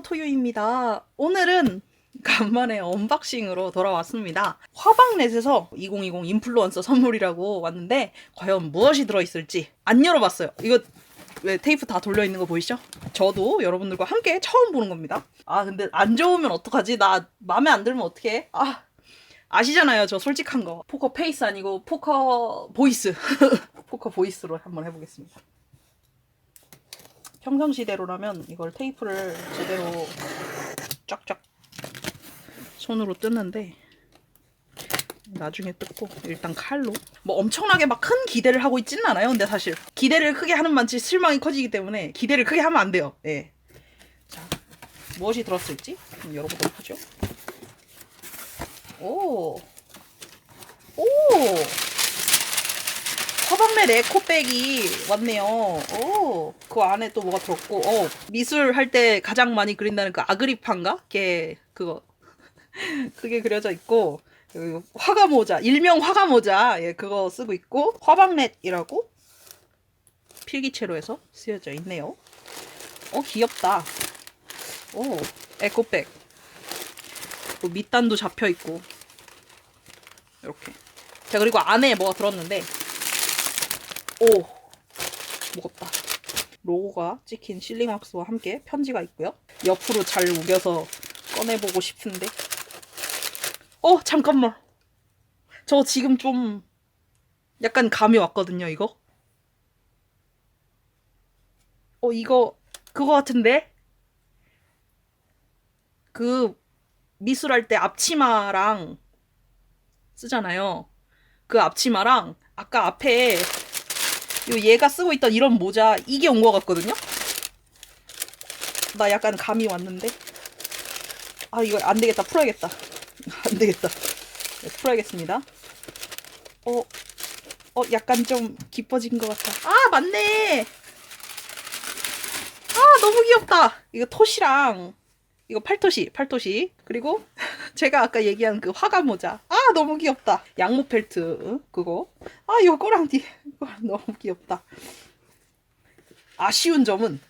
토요입니다. 오늘은 간만에 언박싱으로 돌아왔습니다. 화방넷에서 2020 인플루언서 선물이라고 왔는데 과연 무엇이 들어있을지 안 열어봤어요. 이거 왜 테이프 다 돌려 있는 거 보이시죠? 저도 여러분들과 함께 처음 보는 겁니다. 아 근데 안 좋으면 어떡하지? 나 마음에 안 들면 어떡해? 아 아시잖아요. 저 솔직한 거. 포커 페이스 아니고 포커 보이스. 포커 보이스로 한번 해보겠습니다. 평상시대로라면 이걸 테이프를 제대로 쫙쫙 손으로 뜯는데 나중에 뜯고 일단 칼로 뭐 엄청나게 막 큰 기대를 하고 있지는 않아요. 근데 사실 기대를 크게 하는 만치 실망이 커지기 때문에 기대를 크게 하면 안 돼요. 예. 자 무엇이 들었을지 열어보도록 하죠. 오. 오. 화방넷 에코백이 왔네요. 오, 그 안에 또 뭐가 들었고, 어, 미술 할 때 가장 많이 그린다는 그 아그리파인가? 걔, 그거. 그게 그려져 있고, 그리고 화가 모자, 일명 화가 모자, 예, 그거 쓰고 있고, 화방넷이라고 필기체로 해서 쓰여져 있네요. 어, 귀엽다. 오, 에코백. 또 밑단도 잡혀 있고, 이렇게. 자, 그리고 안에 뭐가 들었는데, 오 무겁다. 로고가 찍힌 실링 왁스와 함께 편지가 있고요. 옆으로 잘 우겨서 꺼내보고 싶은데. 어 잠깐만. 저 지금 좀 약간 감이 왔거든요 이거. 어 이거 그거 같은데? 그 미술할 때 앞치마랑 쓰잖아요. 그 앞치마랑 아까 앞에 요 얘가 쓰고 있던 이런 모자 이게 온 것 같거든요? 나 약간 감이 왔는데? 아 이거 안 되겠다. 풀어야겠다. 안 되겠다. 네, 풀어야겠습니다. 어, 어 약간 좀 깊어진 것 같아 아 맞네! 아 너무 귀엽다! 이거 톳이랑 이거 팔토시 팔토시. 그리고 제가 아까 얘기한 그 화가 모자. 아 너무 귀엽다. 양모 펠트 그거. 아 요거랑 뒤 이거 너무 귀엽다. 아쉬운 점은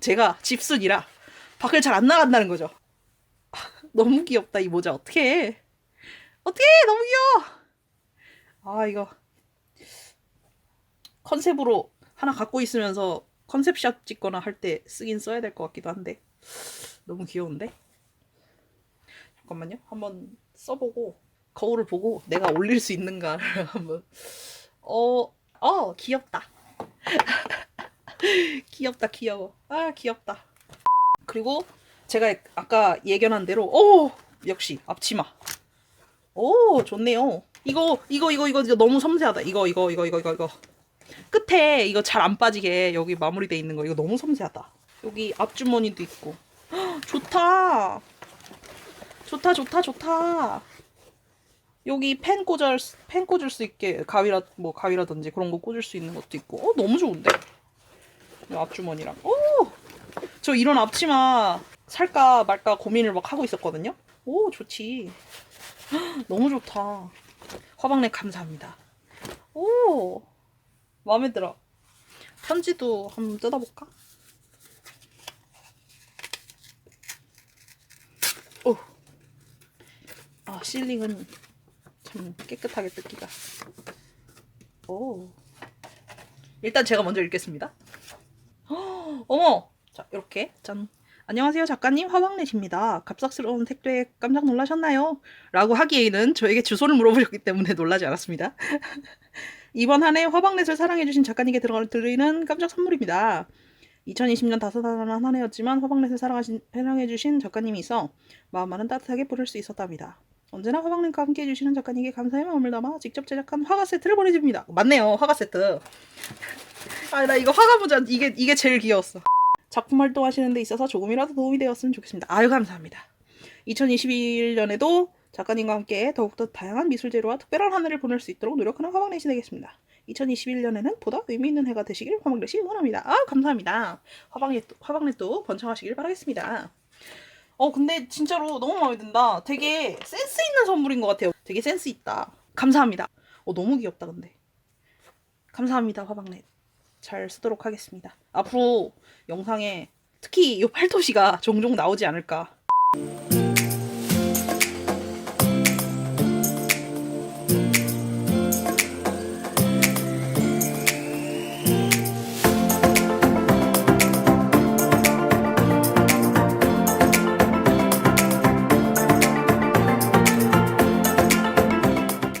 제가 집순이라 밖을 잘 안 나간다는 거죠. 아, 너무 귀엽다 이 모자. 어떻게 어떻게 너무 귀여워. 아 이거 컨셉으로 하나 갖고 있으면서 컨셉샷 찍거나 할 때 쓰긴 써야 될 것 같기도 한데. 너무 귀여운데 잠깐만요. 한번 써보고 거울을 보고 내가 올릴 수 있는가를 한번 어, 어 귀엽다. 귀엽다 귀여워. 아 귀엽다. 그리고 제가 아까 예견한 대로 오 역시 앞치마. 오 좋네요. 이거 이거 이거 이거 너무 섬세하다. 이거 이거 이거 이거 이거 이거 끝에 이거 잘 안 빠지게 여기 마무리돼 있는 거 이거 너무 섬세하다. 여기 앞주머니도 있고 헉, 좋다. 좋다 좋다 좋다. 여기 펜 꽂을 수- 펜 꽂을 수 있게 가위라 뭐 가위라든지 그런 거 꽂을 수 있는 것도 있고. 어 너무 좋은데? 이 앞주머니랑. 오저 이런 앞치마 살까 말까 고민을 막 하고 있었거든요. 오 좋지. 헉, 너무 좋다. 화방넷 감사합니다. 오! 마음에 들어. 편지도 한번 뜯어볼까 오 아, 실링은 참 깨끗하게 뜯기가. 오. 일단 제가 먼저 읽겠습니다. 헉, 어머! 자, 이렇게. 짠. 안녕하세요, 작가님. 화방넷입니다. 갑작스러운 택배에 깜짝 놀라셨나요? 라고 하기에는 저에게 주소를 물어보셨기 때문에 놀라지 않았습니다. 이번 한 해 화방넷을 사랑해주신 작가님께 드리는 깜짝 선물입니다. 2020년 다소다난한 한 해였지만 화방넷을 사랑하신, 사랑해주신 작가님이 있어 마음만은 따뜻하게 부를 수 있었답니다. 언제나 화방넷과 함께 해주시는 작가님께 감사의 마음을 담아 직접 제작한 화가 세트를 보내줍니다. 맞네요, 화가 세트. 아, 나 이거 화가 모자 이게 이게 제일 귀여웠어. 작품 활동하시는 데 있어서 조금이라도 도움이 되었으면 좋겠습니다. 아유 감사합니다. 2021년에도 작가님과 함께 더욱더 다양한 미술 재료와 특별한 한 해를 보낼 수 있도록 노력하는 화방넷이 되겠습니다. 2021년에는 보다 의미 있는 해가 되시길 화방넷이 응원합니다. 아 감사합니다. 화방넷 화방넷도 번창하시길 바라겠습니다. 어 근데 진짜로 너무 마음에 든다. 되게 센스 있는 선물인 것 같아요. 되게 센스 있다. 감사합니다. 어 너무 귀엽다 근데. 감사합니다 화방넷. 잘 쓰도록 하겠습니다. 앞으로 영상에 특히 이 팔토시가 종종 나오지 않을까.